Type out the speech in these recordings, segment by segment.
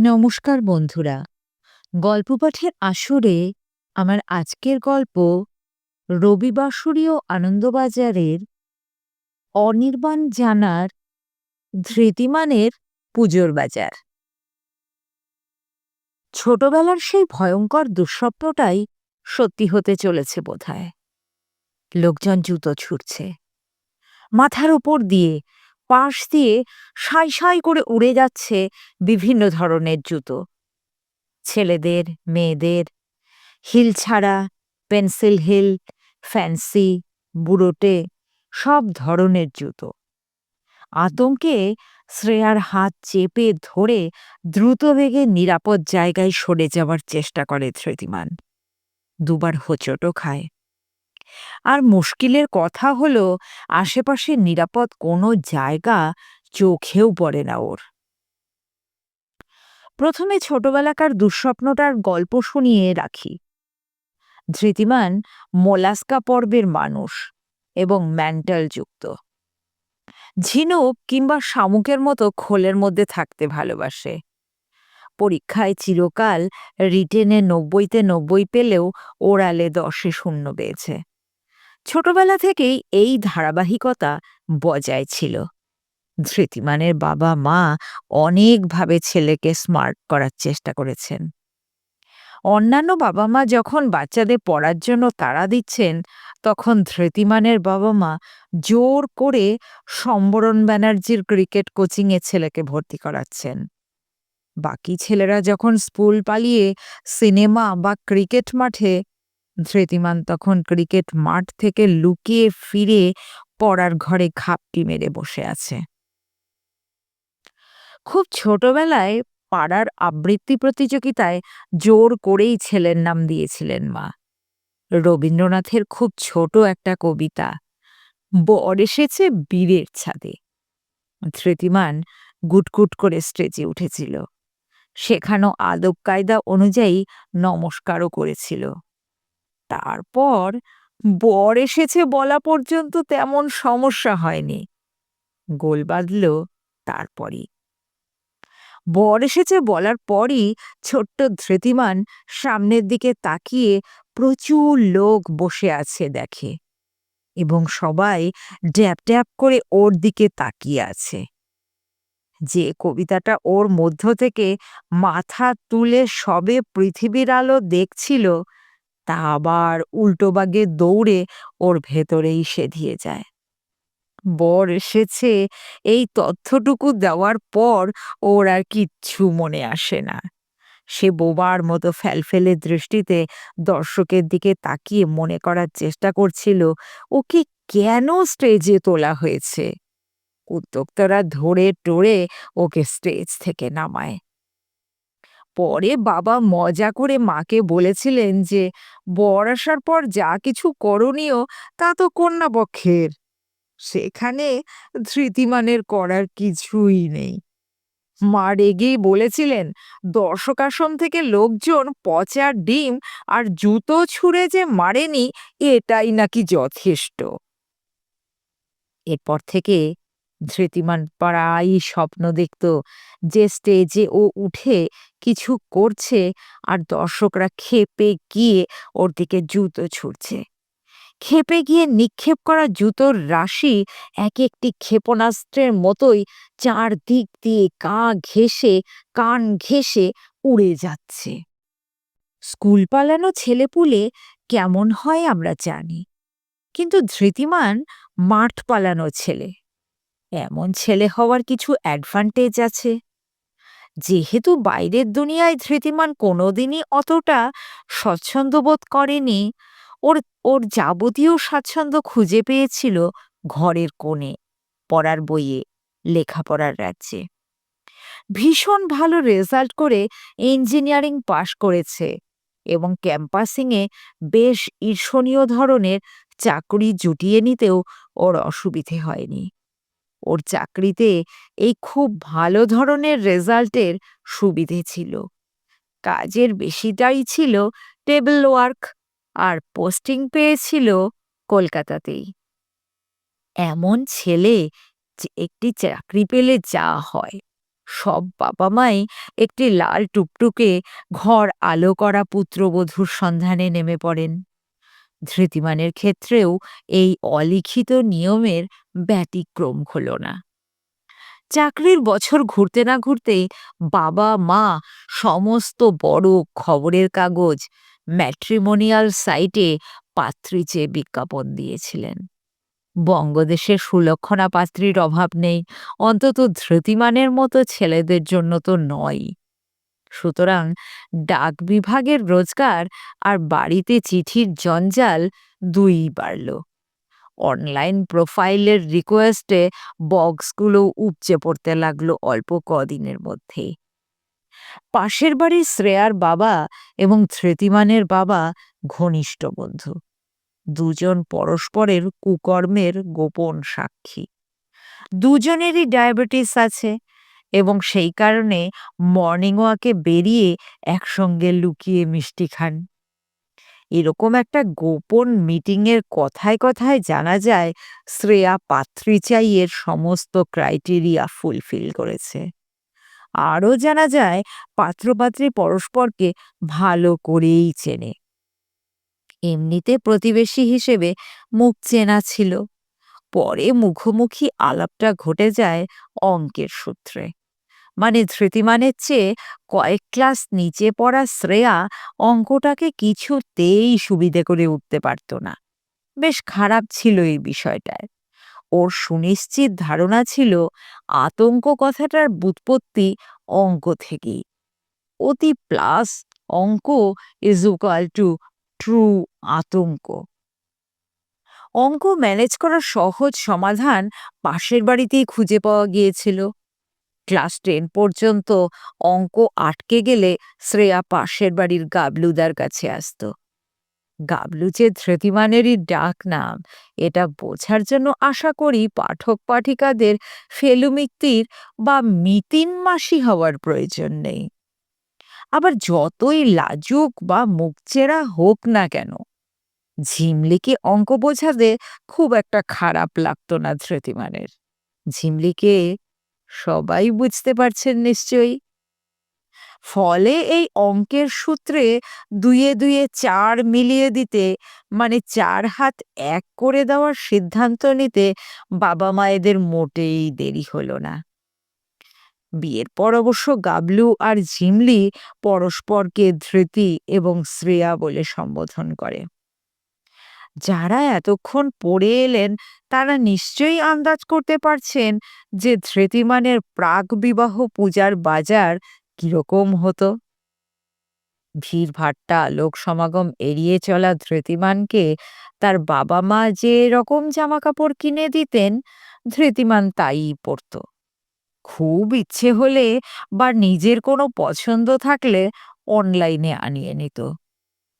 নমস্কার বন্ধুরা। গল্প পাঠের আসরে আমার আজকের গল্প রবিবাসরীয় আনন্দবাজারের অনির্বাণ জানার ধৃতিমানের পুজোর বাজার। ছোটবেলার সেই ভয়ঙ্কর দুঃস্বপ্নটাই সত্যি হতে চলেছে বোধহয়। লোকজন জুতো ছুটছে মাথার ওপর দিয়ে পাশ দিয়ে সাই সাই করে উড়ে যাচ্ছে বিভিন্ন ধরনের জুতো। ছেলেদের, মেয়েদের, হিল ছাড়া, পেন্সিল হিল, ফ্যান্সি, বুড়োটে, সব ধরনের জুতো। আতঙ্কে শ্রেয়ার হাত চেপে ধরে দ্রুত বেগে নিরাপদ জায়গায় সরে যাওয়ার চেষ্টা করে ধৃতিমান। দুবার হোঁচটও খায়। আর মুশকিলের কথা হলো আশেপাশে নিরাপদ কোনো জায়গা চোখেও পড়ে না ওর। প্রথমে ছোটবেলাকার দুঃস্বপ্নটার গল্প শুনিয়ে রাখি। ধৃতিমান মোলাস্কা পর্বের মানুষ এবং ম্যান্টাল যুক্ত। ঝিনুক কিংবা শামুকের মতো খোলের মধ্যে থাকতে ভালোবাসে। পরীক্ষায় চিরকাল রিটেনে নব্বইতে নব্বই পেলেও ওরালে দশে শূন্য পেয়েছে ছোটবেলা থেকেই এই ধারাবাহিকতা বজায় ছিল। ধৃতিমানের বাবা মা অনেকভাবে ছেলেকে স্মার্ট করার চেষ্টা করেছেন। অন্যান্য বাবা মা যখন বাচ্চাদের পড়ার জন্য তাড়া দিচ্ছেন, তখন ধৃতিমানের বাবা মা জোর করে সম্বরণ ব্যানার্জির ক্রিকেট কোচিংয়ে ছেলেকে ভর্তি করাচ্ছেন। বাকি ছেলেরা যখন স্কুল পালিয়ে সিনেমা বা ক্রিকেট মাঠে ধৃতিমান তখন ক্রিকেট মাঠ থেকে লুকিয়ে ফিরে পড়ার ঘরে ঘাপটি মেরে বসে আছে। খুব ছোটবেলায় পাড়ার আবৃত্তি প্রতিযোগিতায় জোর করেই ছেলের নাম দিয়েছিলেন মা। রবীন্দ্রনাথের খুব ছোট একটা কবিতা, বর এসেছে বীরের ছাদে। ধৃতিমান গুটগুট করে স্টেজে উঠেছিল। শেখানো আদব কায়দা অনুযায়ী নমস্কারও করেছিল। তারপর বর এসেছে বলা পর্যন্ত তেমন সমস্যা হয়নি। গোল বাঁধল তারপরই। বর এসেছে বলার পরই ছোট্ট ধৃতিমান সামনের দিকে তাকিয়ে প্রচুর লোক বসে আছে দেখে এবং সবাই ড্যাপ ড্যাপ করে ওর দিকে তাকিয়ে আছে। যে কবিতাটা ওর মধ্য থেকে মাথা তুলে সবে পৃথিবীর আলো দেখছিল তা আবার উল্টোবাগে দৌড়ে ওর ভেতরেই সেধিয়ে যায়। বর এসেছে, এই তথ্যটুকু দেওয়ার পর ওর আর কিচ্ছু মনে আসে না। সে বোবার মতো ফেলফেলে দৃষ্টিতে দর্শকের দিকে তাকিয়ে মনে করার চেষ্টা করছিল, ওকে কেন স্টেজে তোলা হয়েছে? উদ্যোক্তারা ধরে টরে ওকে স্টেজ থেকে নামায়। পরে বাবা মজা করে মাকে বলেছিলেন যে, বর আসার পর যা কিছু করণীয়, তা তো কন্যাপক্ষের। সেখানে ধৃতিমানের করার কিছুই নেই। মা রেগেই বলেছিলেন দর্শক থেকে লোকজন, পচা ডিম আর জুতো ছুঁড়ে যে মারেনি, এটাই নাকি যথেষ্ট। এরপর থেকে ধৃতিমান প্রায়ই স্বপ্ন দেখত যে স্টেজে ও উঠে কিছু করছে আর দর্শকরা খেপে গিয়ে ওর দিকে জুতো ছুটছে খেপে গিয়ে নিক্ষেপ করা জুতোর রাশি এক একটি ক্ষেপণাস্ত্রের মতোই চারদিক দিয়ে গা ঘেঁষে, কান ঘেঁষে উড়ে যাচ্ছে। স্কুল পালানো ছেলেপুলে কেমন হয় আমরা জানি। কিন্তু ধৃতিমান মাঠ পালানো ছেলে। এমন ছেলে হওয়ার কিছু অ্যাডভান্টেজ আছে? যেহেতু বাইরের দুনিয়ায় ধৃতিমান কোনোদিনই অতটা স্বচ্ছন্দ বোধ করেনি, ওর ওর যাবতীয় স্বাচ্ছন্দ্য খুঁজে পেয়েছিল ঘরের কোণে, পড়ার বইয়ে, লেখাপড়ার রাজ্যে। ভীষণ ভালো রেজাল্ট করে ইঞ্জিনিয়ারিং পাশ করেছে এবং ক্যাম্পাসিংয়ে বেশ ঈর্ষণীয় ধরনের চাকরি জুটিয়ে নিতেও ওর অসুবিধে হয়নি। ওর চাকরিতে এই খুব ভালো ধরনের রেজাল্টের সুবিধে ছিল। কাজের বেশিটাই ছিল টেবিল ওয়ার্ক আর পোস্টিং পেয়েছিল কলকাতাতেই। এমন ছেলে যে একটি চাকরি পেলে যা হয়। সব বাবা মাই একটি লাল টুকটুকে ঘর আলো করা পুত্রবধূর সন্ধানে নেমে পড়েন। ধৃতিমানের ক্ষেত্রেও এই অলিখিত নিয়মের ব্যতিক্রম হল না। চাকরির বছর ঘুরতে না ঘুরতেই বাবা, মা সমস্ত বড় খবরের কাগজ ম্যাট্রিমোনিয়াল সাইটে পাত্রী চেয়ে বিজ্ঞাপন দিয়েছিলেন। বঙ্গদেশে সুলক্ষণা পাত্রীর অভাব নেই, অন্তত ধৃতিমানের মতো ছেলেদের জন্য তো নয় সুতরাং ডাক বিভাগের রোজগার আর বাড়িতে চিঠির জঞ্জাল দুই বাড়ল। অনলাইন প্রোফাইলের রিকোয়েস্টে বক্সগুলো উপচে পড়তে লাগল অল্প কদিনের মধ্যেই পাশের বাড়ির শ্রেয়ার বাবা এবং ধৃতিমানের বাবা ঘনিষ্ঠ বন্ধু। দুজন পরস্পরের কুকর্মের গোপন সাক্ষী। দুজনেরই ডায়াবেটিস আছে। এবং সেই কারণে মর্নিং ওয়াকে বেরিয়ে একসঙ্গে লুকিয়ে মিষ্টি খান। এরকম একটা গোপন মিটিংয়ের কথায় কথায় জানা যায়, শ্রেয়া পাত্রীচাইয়ের সমস্ত ক্রাইটেরিয়া ফুলফিল করেছে। আরও জানা যায়, পাত্রপাত্রী পরস্পরকে ভালো করেই চেনে। এমনিতে প্রতিবেশী হিসেবে মুখ চেনা ছিল। পরে মুখোমুখি আলাপটা ঘটে যায় অঙ্কের সূত্রে। মানে ধৃতিমানের চেয়ে কয়েক ক্লাস নিচে পড়া শ্রেয়া অঙ্কটাকে কিছুতেই সুবিধে করে উঠতে পারত না। বেশ খারাপ ছিল এই বিষয়টায়। ওর সুনিশ্চিত ধারণা ছিল আতঙ্ক কথাটার বুৎপত্তি অঙ্ক থেকেই। অতি প্লাস অঙ্ক ইজ ইকাল টু ট্রু আতঙ্ক। অঙ্ক ম্যানেজ করার সহজ সমাধান পাশের বাড়িতেই খুঁজে পাওয়া গিয়েছিল। ক্লাস টেন পর্যন্ত অঙ্ক আটকে গেলে শ্রেয়া পাশের বাড়ির গাবলুদার কাছে আসত। গাবলু যে ধৃতিমানেরই ডাক নাম এটা বোঝার জন্য আশা করি পাঠক পাঠিকাদের ফেলুমিক্তির বা মিতিন মাসি হওয়ার প্রয়োজন নেই। আবার যতই লাজুক বা মুখচেরা হোক না কেন, ঝিমলিকে অঙ্ক বোঝাতে খুব একটা খারাপ লাগতো না ধৃতিমানের। ঝিমলিকে সবাই বুঝতে পারছেন নিশ্চয়ই। ফলে এই অঙ্কের সূত্রে দুয়ে দুয়ে চার মিলিয়ে দিতে মানে চার হাত এক করে দেওয়ার সিদ্ধান্ত নিতে বাবা মায়েদের মোটেই দেরি হলো না। বিয়ের পর অবশ্য গাবলু আর ঝিমলি পরস্পরকে ধৃতি এবং শ্রেয়া বলে সম্বোধন করে। যারা এতক্ষণ পড়ে এলেন, তারা নিশ্চয়ই আন্দাজ করতে পারছেন যে ধৃতিমানের প্রাক বিবাহ পূজার বাজার কীরকম হতো। ভিড়ভাট্টা লোক সমাগম এড়িয়ে চলা ধৃতিমানকে তার বাবা মা যে রকম জামা কাপড় কিনে দিতেন, ধৃতিমান তাই পরত। খুব ইচ্ছে হলে বা নিজের কোনো পছন্দ থাকলে অনলাইনে আনিয়ে নিত।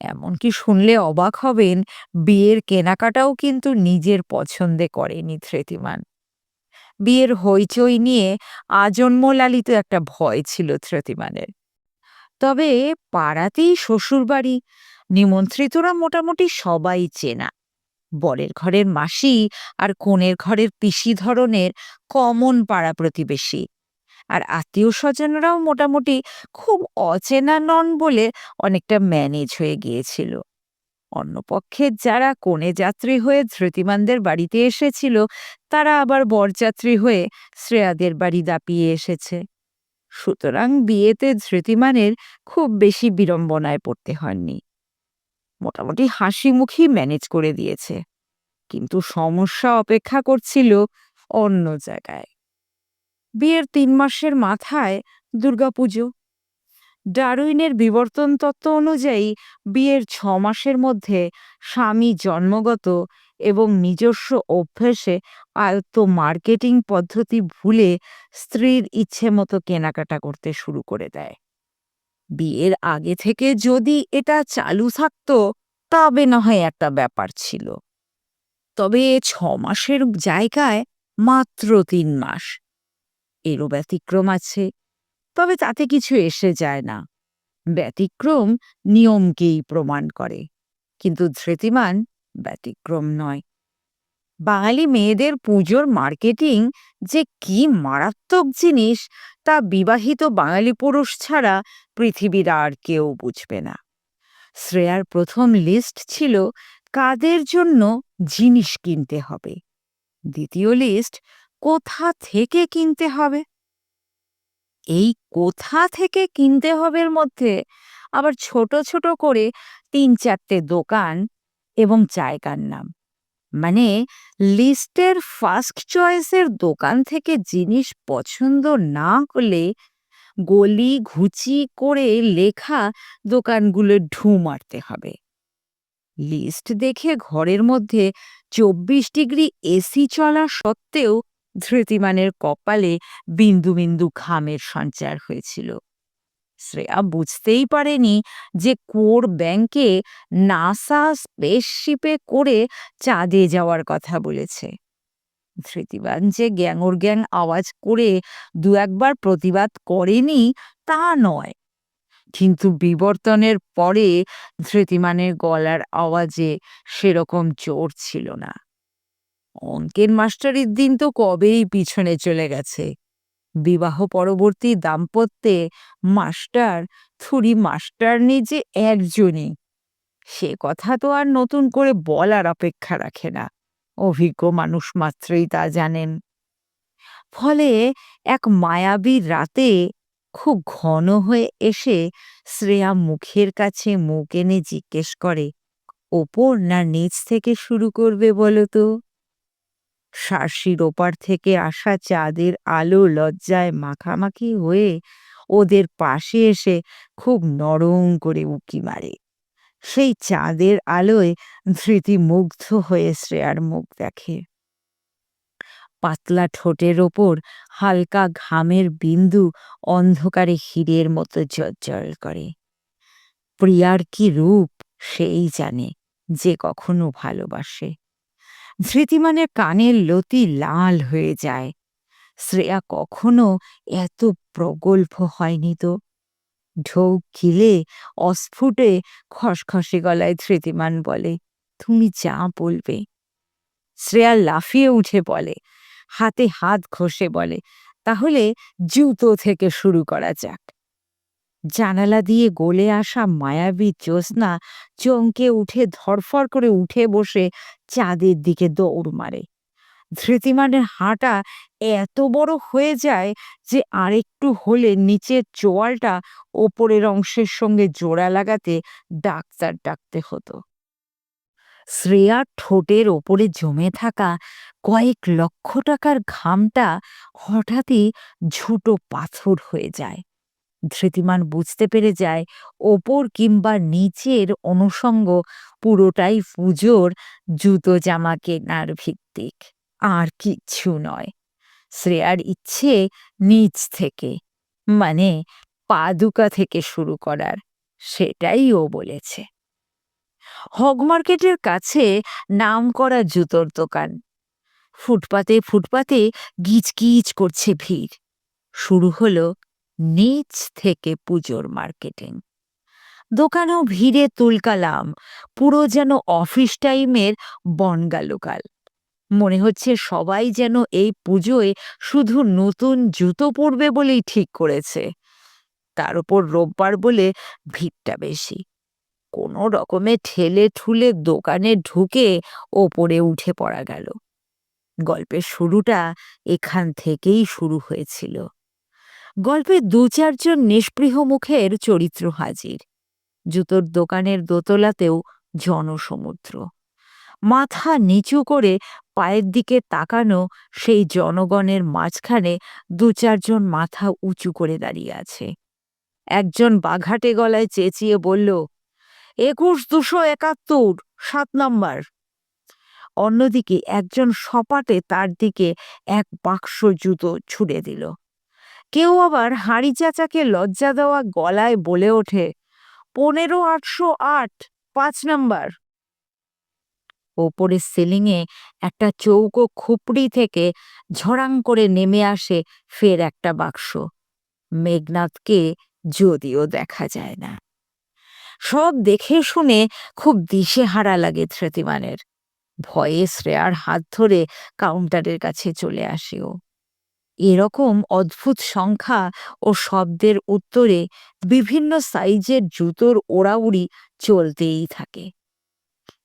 এমনকি শুনলে অবাক হবেন, বিয়ের কেনাকাটাও কিন্তু নিজের পছন্দে করেনি ধৃতিমান বিয়ের হইচই নিয়ে আজন্ম লালিত একটা ভয় ছিল ধৃতিমানের তবে পাড়াতেই শ্বশুরবাড়ি, নিমন্ত্রিতরা মোটামুটি সবাই চেনা। বরের ঘরের মাসি আর কনের ঘরের পিসি ধরনের কমন পাড়া প্রতিবেশী। আর আত্মীয় স্বজনরাও মোটামুটি খুব অচেনা নন বলে অনেকটা ম্যানেজ হয়ে গিয়েছিল। অন্যপক্ষে যারা কনে যাত্রী হয়ে ধৃতিমানদের বাড়িতে এসেছিল, তারা আবার বরযাত্রী হয়ে শ্রেয়াদের বাড়ি দাপিয়ে এসেছে। সুতরাং বিয়েতে ধৃতিমানের খুব বেশি বিড়ম্বনায় পড়তে হয়নি। মোটামুটি হাসি মুখী ম্যানেজ করে দিয়েছে। কিন্তু সমস্যা অপেক্ষা করছিল অন্য জায়গায়। বিয়ের তিন মাসের মাথায় দুর্গাপুজো ডারউইনের বিবর্তন তত্ত্ব অনুযায়ী বিয়ের ছ মাসের মধ্যে স্বামী জন্মগত এবং নিজস্ব অভ্যেসে আয়ত্ত মার্কেটিং পদ্ধতি ভুলে স্ত্রীর ইচ্ছে মতো কেনাকাটা করতে শুরু করে দেয়। বিয়ের আগে থেকে যদি এটা চালু থাকতো, তবে না হয় একটা ব্যাপার ছিল। তবে ছ মাসের জায়গায় মাত্র তিন মাস। এরও ব্যতিক্রম আছে, তবে তাতে কিছু এসে যায় না। ব্যতিক্রম নিয়মকেই প্রমাণ করে, কিন্তু ধৃতিমান ব্যতিক্রম নয়। বাঙালি মেয়েদের পুজোর মার্কেটিং যে কি মারাত্মক জিনিস, তা বিবাহিত বাঙালি পুরুষ ছাড়া পৃথিবীর আর কেউ বুঝবে না। শ্রেয়ার প্রথম লিস্ট ছিল কাদের জন্য জিনিস কিনতে হবে। দ্বিতীয় লিস্ট কোথা থেকে কিনতে হবে? এই কোথা থেকে কিনতে হবের মধ্যে আবার ছোট ছোট করে তিন চারটে দোকান এবং জায়গার নাম। মানে লিস্টের ফার্স্ট চয়েসের দোকান থেকে জিনিস পছন্দ না হলে গলি ঘুচি করে লেখা দোকানগুলো ঢু মারতে হবে। লিস্ট দেখে ঘরের মধ্যে চব্বিশ ডিগ্রি এসি চলা সত্ত্বেও ধৃতিমানের কপালে বিন্দু বিন্দু ঘামের সঞ্চার হয়েছিল। শ্রেয়া বুঝতেই পারেনি যে কোর ব্যাংকে নাসা স্পেসশিপে করে চাঁদে যাওয়ার কথা বলেছে। ধৃতিবান যে গ্যাঙর গ্যাং আওয়াজ করে দু একবার প্রতিবাদ করেনি তা নয়, কিন্তু বিবর্তনের পরে ধৃতিমানের গলার আওয়াজে সেরকম জোর ছিল না। অঙ্কের মাস্টারির দিন তো কবেই পিছনে চলে গেছে। বিবাহ পরবর্তী দাম্পত্যে মাস্টার, থুরি মাস্টারনি যে একজনই। সে কথা তো আর নতুন করে বলার অপেক্ষা রাখে না। অভিজ্ঞ মানুষ মাত্রই তা জানেন। ফলে এক মায়াবী রাতে খুব ঘন হয়ে এসে শ্রেয়া মুখের কাছে মুখ এনে জিজ্ঞেস করে, ওপর না নিচ থেকে শুরু করবে বলো তো? শার্শির ওপার থেকে আসা চাঁদের আলো লজ্জায় মাখামাখি হয়ে ওদের পাশে এসে খুব নরম করে উকি মারে। সেই চাঁদের আলোয় ধৃতি মুগ্ধ হয়ে শ্রেয়ার মুখ দেখে। পাতলা ঠোঁটের ওপর হালকা ঘামের বিন্দু অন্ধকারে হীরের মতো জজ্জল করে। প্রিয়ার কি রূপ, সেই জানে, যে কখনো ভালোবাসে। ধৃতিমানের কানের লতি লাল হয়ে যায়। শ্রেয়া কখনো এত প্রগল্ভ হয়নি তো। ঢৌ গিলে অস্ফুটে খসখসে গলায় ধৃতিমান বলে, তুমি যা বলবে। শ্রেয়া লাফিয়ে উঠে বলে, হাতে হাত ঘষে বলে, তাহলে জুতো থেকে শুরু করা যাক। জানালা দিয়ে গলে আসা মায়াবী জ্যোৎস্না চমকে উঠে ধরফর করে উঠে বসে চাঁদের দিকে দৌড় মারে। ধৃতিমানের হাঁটা এত বড় হয়ে যায় যে আরেকটু হলে নিচের চোয়ালটা ওপরের অংশের সঙ্গে জোড়া লাগাতে ডাক্তার ডাকতে হতো। শ্রেয়ার ঠোঁটের ওপরে জমে থাকা কয়েক লক্ষ টাকার ঘামটা হঠাৎই ঝুটো পাথর হয়ে যায়। ধৃতিমান বুঝতে পেরে যায়, ওপর কিংবা নিচের অনুষঙ্গ পুরোটাই পুজোর জুতো জামা কেনার ভিত্তিক আর কিচ্ছু নয়। শ্রেয়ার ইচ্ছে নিচ থেকে মানে পাদুকা থেকে শুরু করার, সেটাই ও বলেছে। হগ মার্কেটের কাছে নাম করা জুতোর দোকান। ফুটপাতে ফুটপাতে গিজগিজ করছে ভিড়। শুরু হলো নিচ থেকে পুজোর মার্কেটিং। দোকানেও ভিড়ে তুলকালাম, পুরো যেন অফিস টাইমের বনগা লোকাল মনে হচ্ছে সবাই যেন এই পুজোয় শুধু নতুন জুতো পরবে বলেই ঠিক করেছে। তার উপর রোববার বলে ভিড়টা বেশি। কোনো রকমে ঠেলে ঠুলে দোকানে ঢুকে ওপরে উঠে পড়া গেল। গল্পের শুরুটা এখান থেকেই শুরু হয়েছিল। গল্পে দু চারজন নিষ্পৃহ মুখের চরিত্র হাজির। জুতোর দোকানের দোতলাতেও জনসমুদ্র। মাথা নিচু করে পায়ের দিকে তাকানো সেই জনগণের মাঝখানে দু চারজন মাথা উঁচু করে দাঁড়িয়ে আছে। একজন বাঘাটে গলায় চেঁচিয়ে বলল, একুশ দুশো একাত্তর, সাত নম্বর। অন্যদিকে একজন সপাটে তার দিকে এক বাক্স জুতো ছুড়ে দিল। কেউ আবার হাঁড়ি চাচাকে লজ্জা দেওয়া গলায় বলে ওঠে, পনেরো আটশো আট, পাঁচ নাম্বার। ওপরের সিলিংয়ে একটা চৌকো খুপড়ি থেকে ঝড়াং করে নেমে আসে ফের একটা বাক্স। মেঘনাথকে যদিও দেখা যায় না। সব দেখে শুনে খুব দিশেহারা লাগে ধৃতিমানের ভয়ে শ্রেয়ার হাত ধরে কাউন্টারের কাছে চলে আসে ও। এরকম অদ্ভুত সংখ্যা ও শব্দের উত্তরে বিভিন্ন সাইজের জুতোর ওড়াউড়ি চলতেই থাকে।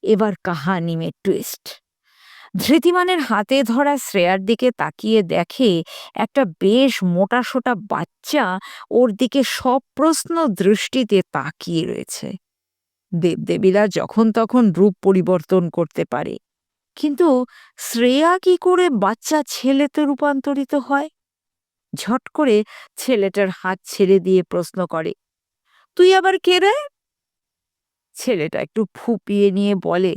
এবার কাহানি মে টুইস্ট ধৃতিমানের হাতে ধরা শ্রেয়ার দিকে তাকিয়ে দেখে একটা বেশ মোটাসোটা বাচ্চা ওর দিকে সপ্রশ্ন দৃষ্টিতে তাকিয়ে রয়েছে। দেবদেবীরা যখন তখন রূপ পরিবর্তন করতে পারে। কিন্তু শ্রেয়া কি করে বাচ্চা ছেলেতে রূপান্তরিত হয়? ঝট করে ছেলেটার হাত ছেড়ে দিয়ে প্রশ্ন করে, তুই আবার কে রে? ছেলেটা একটু ফুপিয়ে নিয়ে বলে,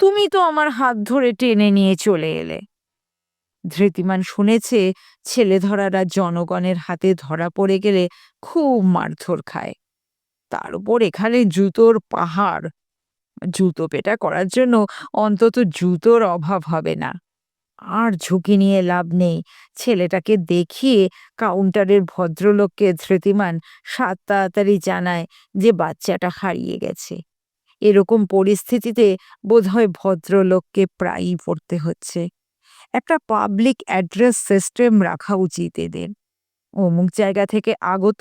তুমি তো আমার হাত ধরে টেনে নিয়ে চলে এলে। ধৃতিমান শুনেছে ছেলে ধরারা জনগণের হাতে ধরা পড়ে গেলে খুব মারধর খায়। তার উপর এখানে জুতোর পাহাড় জুতো পেটা করার জন্য অন্তত জুতোর অভাব হবে না। আর ঝুঁকি নিয়ে লাভ নেই। ছেলেটাকে দেখিয়ে কাউন্টারের ভদ্রলোককে ধৃতিমান সাত তাড়াতাড়ি জানায় যে বাচ্চাটা হারিয়ে গেছে। এরকম পরিস্থিতিতে বোধহয় ভদ্রলোককে প্রায়ই পড়তে হচ্ছে। একটা পাবলিক অ্যাড্রেস সিস্টেম রাখা উচিত এদের। অমুক জায়গা থেকে আগত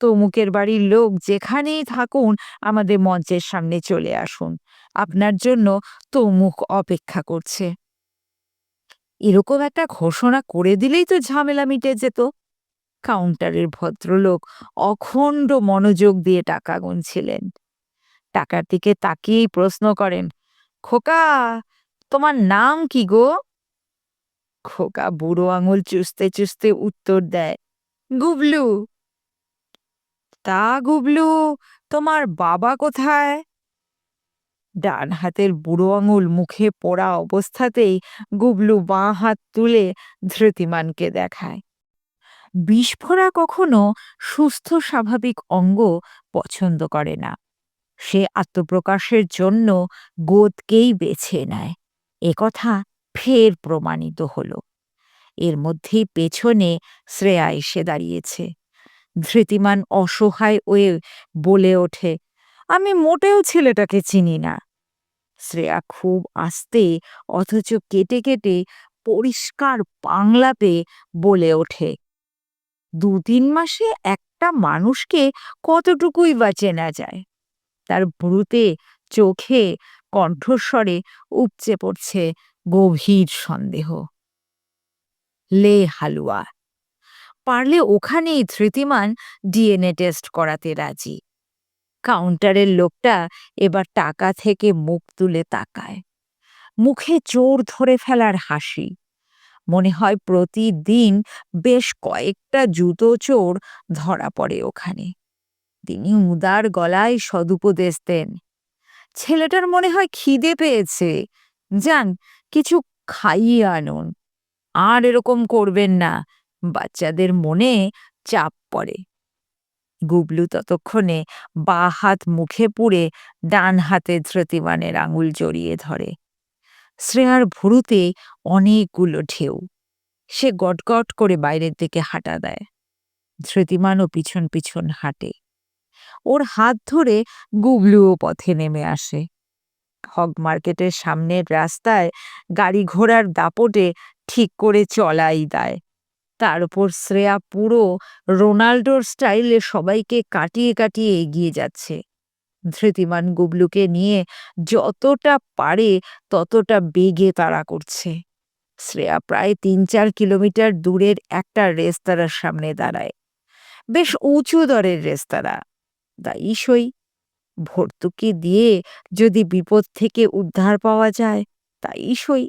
তমুকের বাড়ির লোক যেখানেই থাকুন, আমাদের মঞ্চের সামনে চলে আসুন। আপনার জন্য তমুক অপেক্ষা করছে। এরকম একটা ঘোষণা করে দিলেই তো ঝামেলা মিটে যেত। কাউন্টারের ভদ্রলোক অখণ্ড মনোযোগ দিয়ে টাকা গুনছিলেন। টাকার দিকে তাকিয়েই প্রশ্ন করেন, খোকা, তোমার নাম কি গো? খোকা বুড়ো আঙুল চুষতে চুষতে উত্তর দেয় গুবলু। তা গুবলু, তোমার বাবা কোথায়? ডান হাতের বুড়ো আঙুল মুখে পড়া অবস্থাতেই গুবলু বাঁ হাত তুলে ধৃতিমানকে দেখায়। বিস্ফোরা কখনো সুস্থ, স্বাভাবিক অঙ্গ পছন্দ করে না। সে আত্মপ্রকাশের জন্য গোদকেই বেছে নেয়। একথা ফের প্রমাণিত হলো। এর মধ্যেই পেছনে শ্রেয়া এসে দাঁড়িয়েছে। ধৃতিমান অসহায় হয়ে বলে ওঠে, আমি মোটেও ছেলেটাকে চিনি না। শ্রেয়া খুব আস্তে, অথচ কেটে কেটে পরিষ্কার বাংলা পেয়ে বলে ওঠে দু তিন মাসে একটা মানুষকে কতটুকুই বা চেনা যায়? তার ভ্রুতে চোখে কণ্ঠস্বরে উপচে পড়ছে গভীর সন্দেহ। লে হালুয়া। পারলে ওখানেই ধৃতিমান ডিএনএ টেস্ট করাতে রাজি। কাউন্টারের লোকটা এবার টাকা থেকে মুখ তুলে তাকায়। মুখে চোর ধরে ফেলার হাসি। মনে হয় প্রতিদিন বেশ কয়েকটা জুতো চোর ধরা পড়ে ওখানে। তিনি উদার গলায় সদুপদেশ দেন, ছেলেটার মনে হয় খিদে পেয়েছে। যান, কিছু খাইয়ে আনুন। আর এরকম করবেন না। বাচ্চাদের মনে চাপ পড়ে। গুবলু ততক্ষণে বা হাত মুখে পুড়ে ডান হাতে ধৃতিমানের আঙুল জড়িয়ে ধরে। শ্রেয়ার ভুরুতে অনেকগুলো ঢেউ। সে গটগট করে বাইরের দিকে হাঁটা দেয়। ধৃতিমানও পিছন পিছন হাঁটে। ওর হাত ধরে গুবলুও পথে নেমে আসে। হগ মার্কেটের সামনের রাস্তায় গাড়ি ঘোড়ার দাপটে ঠিক করে চলাই দেয়। তার উপর শ্রেয়া পুরো রোনাল্ডোর স্টাইলে সবাইকে কাটিয়ে কাটিয়ে এগিয়ে যাচ্ছে। ধৃতিমান গুবলুকে নিয়ে যতটা পারে ততটা বেগে তাড়া করছে। শ্রেয়া প্রায় তিন চার কিলোমিটার দূরের একটা রেস্তোরাঁর সামনে দাঁড়ায়। বেশ উঁচু দরের রেস্তোরাঁ। তাই সই ভর্তুকি দিয়ে যদি বিপদ থেকে উদ্ধার পাওয়া যায়, তাই সই।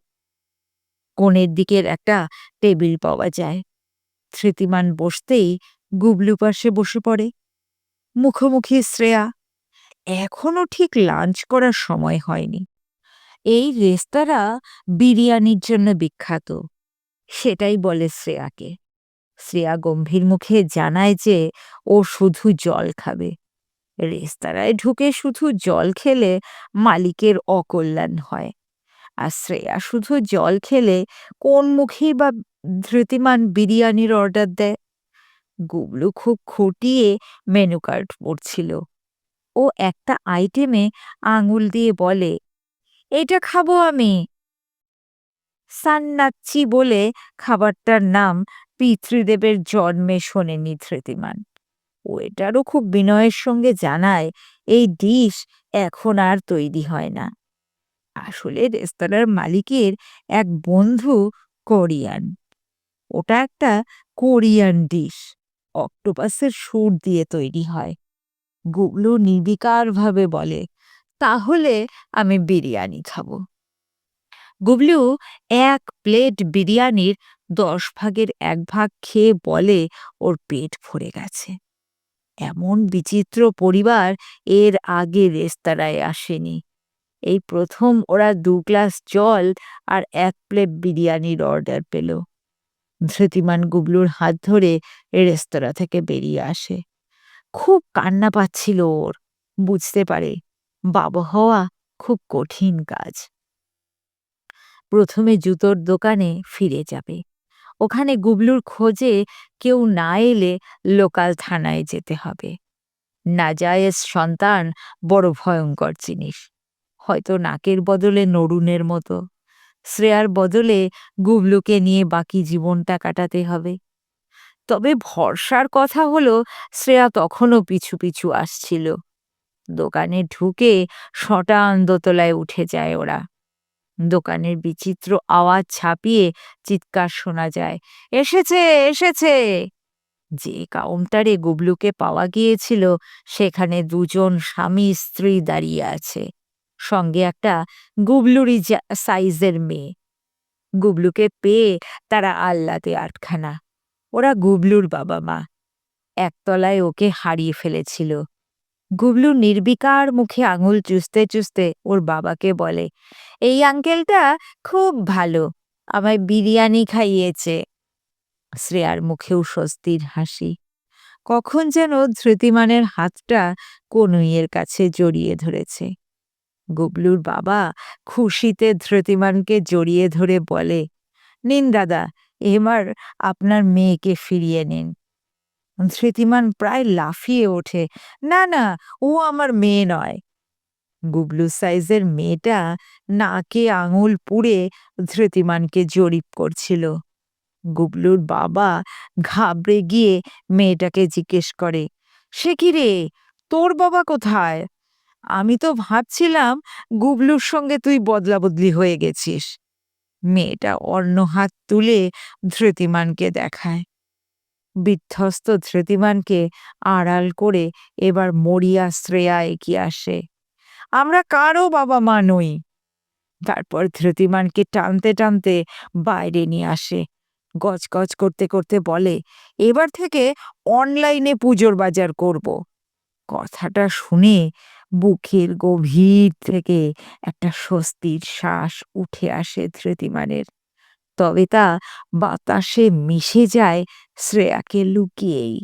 কোণের দিকের একটা টেবিল পাওয়া যায়। স্মৃতিমান বসতেই গুবলু পাশে বসে পড়ে। মুখোমুখি শ্রেয়া, এখনও ঠিক লাঞ্চ করার সময় হয়নি। এই রেস্তোরাঁ বিরিয়ানির জন্য বিখ্যাত। সেটাই বলে শ্রেয়াকে। শ্রেয়া গম্ভীর মুখে জানায় যে ও শুধু জল খাবে। রেস্তোরাঁয় ঢুকে শুধু জল খেলে মালিকের অকল্যাণ হয়। আর শ্রেয়া শুধু জল খেলে কোন মুখেই বা ধৃতিমান বিরিয়ানির অর্ডার দেয়? গুবলু খুব খুঁটিয়ে মেনু কার্ড পড়ছিল। ও একটা আইটেমে আঙুল দিয়ে বলে, এটা খাব আমি। সান্নাচ্ছি বলে খাবারটার নাম পিতৃদেবের জন্মে শোনেনি ধৃতিমান। ওয়েটারও খুব বিনয়ের সঙ্গে জানায়, এই ডিশ এখন আর তৈরি হয় না। আসলে রেস্তোরাঁর মালিকের এক বন্ধু কোরিয়ান। ওটা একটা কোরিয়ান ডিশ, অক্টোপাসের সুর দিয়ে তৈরি হয়। গুগলু নির্বিকারভাবে বলে, তাহলে আমি বিরিয়ানি খাব। গুবলু এক প্লেট বিরিয়ানির দশ ভাগের এক ভাগ খেয়ে বলে, ওর পেট ভরে গেছে। এমন বিচিত্র পরিবার এর আগে রেস্তোরাঁয় আসেনি। এই প্রথম ওরা দু গ্লাস জল আর এক প্লেট বিরিয়ানির অর্ডার পেল। ধৃতিমান গুবলুর হাত ধরে রেস্তোরাঁ থেকে বেরিয়ে আসে। খুব কান্না পাচ্ছিল ওর, বুঝতে পারে বাবা হওয়া খুব কঠিন কাজ। প্রথমে জুতোর দোকানে ফিরে যাবে। ওখানে গুবলুর খোঁজে কেউ না এলে লোকাল থানায় যেতে হবে। নাজায়েজ সন্তান বড় ভয়ঙ্কর জিনিস। হয়তো নাকের বদলে নরুনের মতো। শ্রেয়ার বদলে গুবলুকে নিয়ে বাকি জীবনটা কাটাতে হবে। তবে ভরসার কথা হলো, শ্রেয়া তখনও পিছু পিছু আসছিল। দোকানে ঢুকে শটান দোতলায় উঠে যায় ওরা। দোকানের বিচিত্র আওয়াজ ছাপিয়ে চিৎকার শোনা যায়, এসেছে এসেছে! যে কাউন্টারে গুবলুকে পাওয়া গিয়েছিল, সেখানে দুজন স্বামী স্ত্রী দাঁড়িয়ে আছে, সঙ্গে একটা গুবলুরি সাইজের মেয়ে। গুবলুকে পেয়ে তারা আল্লাতে আটখানা। ওরা গুবলুর বাবা মা। একতলায় ওকে হারিয়ে ফেলেছিল। গুবলু নির্বিকার মুখে আঙুল চুষতে চুষতে ওর বাবাকে বলে, এই আঙ্কেলটা খুব ভালো, আমায় বিরিয়ানি খাইয়েছে। শ্রেয়ার মুখেও স্বস্তির হাসি। কখন যেন ধৃতিমানের হাতটা কনুইয়ের কাছে জড়িয়ে ধরেছে। গুবলুর বাবা খুশিতে ধৃতিমানকে জড়িয়ে ধরে বলে, নিন দাদা, এবার আপনার মেয়েকে ফিরিয়ে নিন। ধৃতিমান প্রায় লাফিয়ে ওঠে। না না, ও আমার মেয়ে নয়। গুবলু সাইজের মেয়েটা নাকে আঙুল পুড়ে ধৃতিমানকে জরিপ করছিল। গুবলুর বাবা ঘাবড়ে গিয়ে মেয়েটাকে জিজ্ঞেস করে, সে কি রে? তোর বাবা কোথায়? আমি তো ভাবছিলাম গুবলুর সঙ্গে তুই বদলা বদলি হয়ে গেছিস। মেয়েটা অন্য হাত তুলে ধৃতিমানকে দেখায়। বিধ্বস্ত ধৃতিমানকে আড়াল করে এবার মরিয়া শ্রেয়া এগিয়ে আসে। আমরা কারও বাবা মা নই। তারপর ধৃতিমানকে টানতে টানতে বাইরে নিয়ে আসে। গজগজ করতে করতে বলে, এবার থেকে অনলাইনে পুজোর বাজার করব। কথাটা শুনে বুকের গভীর থেকে একটা স্বস্তির শ্বাস উঠে আসে ধৃতিমানের। তবে তা বাতাসে মিশে যায় শ্রেয়াকে লুকিয়েই।